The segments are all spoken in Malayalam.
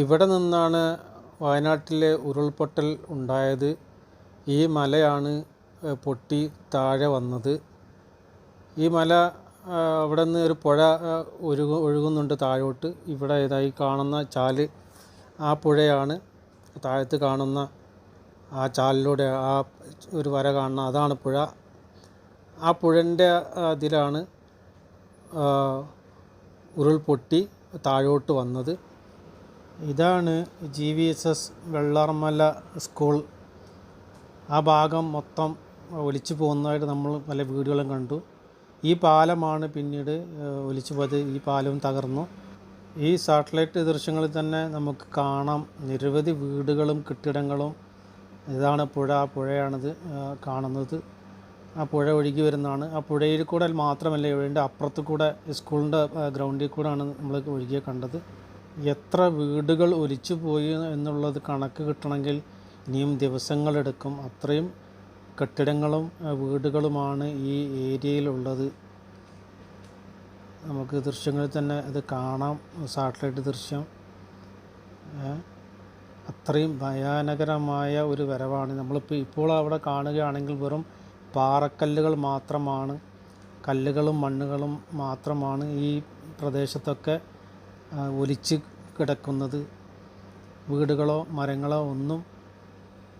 ഇവിടെ നിന്നാണ് വയനാട്ടിലെ ഉരുൾപൊട്ടൽ ഉണ്ടായത്. ഈ മലയാണ് പൊട്ടി താഴെ വന്നത്. ഈ മല അവിടെ നിന്ന് ഒരു പുഴ ഒഴുക ഒഴുകുന്നുണ്ട് താഴോട്ട്. ഇവിടെ ഇതായി കാണുന്ന ചാൽ ആ പുഴയാണ്. താഴത്ത് കാണുന്ന ആ ചാലിലൂടെ ആ ഒരു വര കാണുന്ന അതാണ് പുഴ. ആ പുഴന്റെ അതിലാണ് ഉരുൾപൊട്ടി താഴോട്ട് വന്നത്. ഇതാണ് G V S S Vellarmala school ആ ഭാഗം മൊത്തം ഒലിച്ചു പോകുന്നതായിട്ട് നമ്മൾ പല വീടുകളും കണ്ടു. ഈ പാലമാണ് പിന്നീട് ഒലിച്ചു പോയത്. ഈ പാലവും തകർന്നു. ഈ സാറ്റലൈറ്റ് ദൃശ്യങ്ങളിൽ തന്നെ നമുക്ക് കാണാം നിരവധി വീടുകളും കെട്ടിടങ്ങളും. ഇതാണ് പുഴ. ആ പുഴയാണിത് കാണുന്നത്. ആ പുഴ ഒഴുകി വരുന്നതാണ്. ആ പുഴയിൽ കൂടെ മാത്രമല്ല ഇതിന്റെ അപ്പുറത്ത് കൂടെ സ്കൂളിന്റെ ഗ്രൗണ്ടിൽ കൂടെയാണ് നമ്മൾ ഒഴുകിയ കണ്ടത്. എത്ര വീടുകൾ ഒലിച്ചു പോയി എന്നുള്ളത് കണക്ക് കിട്ടണമെങ്കിൽ ഇനിയും ദിവസങ്ങളെടുക്കും അത്രയും കെട്ടിടങ്ങളും വീടുകളുമാണ് ഈ ഏരിയയിലുള്ളത്. നമുക്ക് ദൃശ്യങ്ങളിൽ തന്നെ അത് കാണാം. സാറ്റലൈറ്റ് ദൃശ്യം. അത്രയും ഭയാനകരമായ ഒരു വരവാണ്. നമ്മളിപ്പോൾ ഇപ്പോൾ അവിടെ കാണുകയാണെങ്കിൽ വെറും പാറക്കല്ലുകൾ മാത്രമാണ്. കല്ലുകളും മണ്ണുകളും മാത്രമാണ് ഈ പ്രദേശത്തൊക്കെ ഒലിച്ച് കിടക്കുന്നത് വീടുകളോ മരങ്ങളോ ഒന്നും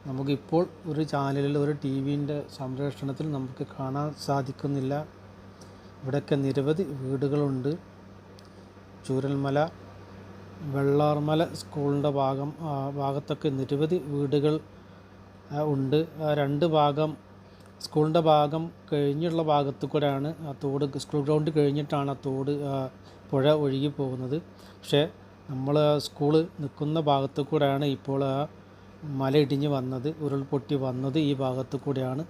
നമുക്കിപ്പോൾ ഒരു ചാനലിൽ ഒരു ടി വിന്റെ സംരക്ഷണത്തിൽ നമുക്ക് കാണാൻ സാധിക്കുന്നില്ല. ഇവിടെയൊക്കെ നിരവധി വീടുകളുണ്ട്. ചൂരൽമല വെള്ളാർമല സ്കൂളിന്റെ ഭാഗം ഭാഗത്തൊക്കെ നിരവധി വീടുകൾ ഉണ്ട്. രണ്ട് ഭാഗം സ്കൂളിന്റെ ഭാഗം കഴിഞ്ഞുള്ള ഭാഗത്ത് കൂടെയാണ് ആ തോട് സ്കൂൾ ഗ്രൗണ്ട് കഴിഞ്ഞിട്ടാണ് ആ തോട് പുഴ ഒഴുകി പോകുന്നത്. പക്ഷേ നമ്മൾ സ്കൂൾ നിൽക്കുന്ന ഭാഗത്ത് കൂടെയാണ് ഇപ്പോൾ ആ മല ഇടിഞ്ഞ് വന്നത് ഉരുൾപൊട്ടി വന്നത് ഈ ഭാഗത്ത് കൂടെയാണ്.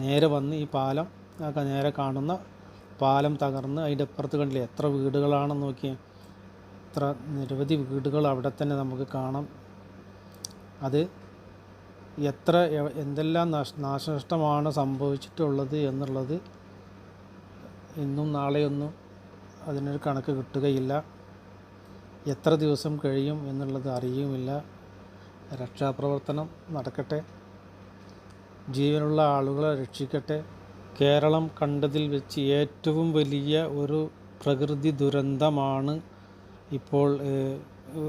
നേരെ വന്ന് ഈ പാലം നേരെ കാണുന്ന പാലം തകർന്ന് അതിന്റെ അപ്പുറത്ത് കണ്ടില്ലേ എത്ര വീടുകളാണെന്ന് നോക്കിയ. എത്ര നിരവധി വീടുകൾ അവിടെ തന്നെ നമുക്ക് കാണാം. അത് എത്ര എന്തെല്ലാം നാശ നാശനഷ്ടമാണ് സംഭവിച്ചിട്ടുള്ളത് എന്നുള്ളത് ഇന്നും നാളെയൊന്നും അതിനൊരു കണക്ക് കിട്ടുകയില്ല. എത്ര ദിവസം കഴിയും എന്നുള്ളത് അറിയുമില്ല. രക്ഷാപ്രവർത്തനം നടക്കട്ടെ. ജീവനുള്ള ആളുകളെ രക്ഷിക്കട്ടെ. കേരളം കണ്ടതിൽ വെച്ച് ഏറ്റവും വലിയ ഒരു പ്രകൃതി ദുരന്തമാണ് ഇപ്പോൾ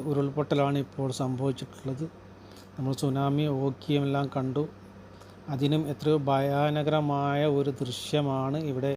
ഉരുൾപൊട്ടലാണ് ഇപ്പോൾ സംഭവിച്ചിട്ടുള്ളത്. നമ്മൾ സുനാമി ഓക്കിയും കണ്ടു. അതിനും എത്രയോ ഭയാനകരമായ ഒരു ദൃശ്യമാണ് ഇവിടെ